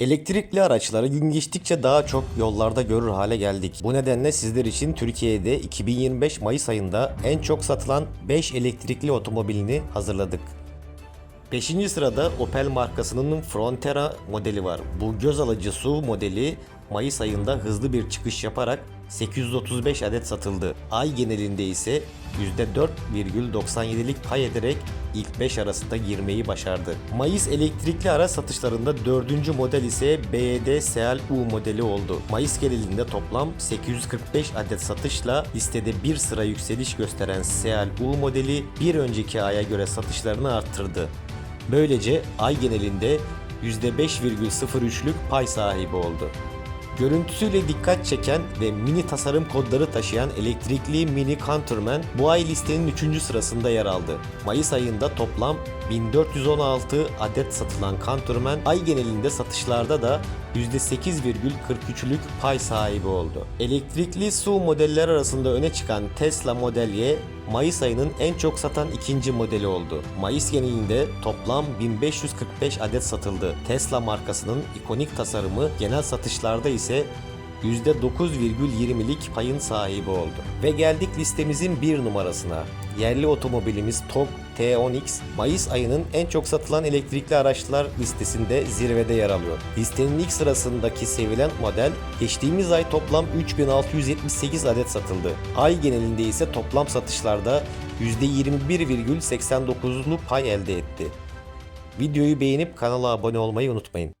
Elektrikli araçları gün geçtikçe daha çok yollarda görür hale geldik. Bu nedenle sizler için Türkiye'de 2025 Mayıs ayında en çok satılan 5 elektrikli otomobilini hazırladık. 5. sırada Opel markasının Frontera modeli var. Bu göz alıcı SUV modeli Mayıs ayında hızlı bir çıkış yaparak 835 adet satıldı. Ay genelinde ise %4,97'lik pay ederek ilk 5 arasında girmeyi başardı. Mayıs elektrikli araç satışlarında 4. model ise BYD Seal U modeli oldu. Mayıs genelinde toplam 845 adet satışla listede bir sıra yükseliş gösteren Seal U modeli bir önceki aya göre satışlarını arttırdı. Böylece ay genelinde %5,03'lük pay sahibi oldu. Görüntüsüyle dikkat çeken ve mini tasarım kodları taşıyan elektrikli Mini Counterman bu ay listenin 3. sırasında yer aldı. Mayıs ayında toplam 1416 adet satılan Counterman ay genelinde satışlarda da %8,43'lük pay sahibi oldu. Elektrikli SUV modeller arasında öne çıkan Tesla Model Y Mayıs ayının en çok satan ikinci modeli oldu. Mayıs genelinde toplam 1545 adet satıldı. Tesla markasının ikonik tasarımı genel satışlarda ise %9,20'lik payın sahibi oldu. Ve geldik listemizin bir numarasına. Yerli otomobilimiz TOG T10X Mayıs ayının en çok satılan elektrikli araçlar listesinde zirvede yer alıyor. Listenin ilk sırasındaki sevilen model geçtiğimiz ay toplam 3678 adet satıldı. Ay genelinde ise toplam satışlarda %21,89'lu pay elde etti. Videoyu beğenip kanala abone olmayı unutmayın.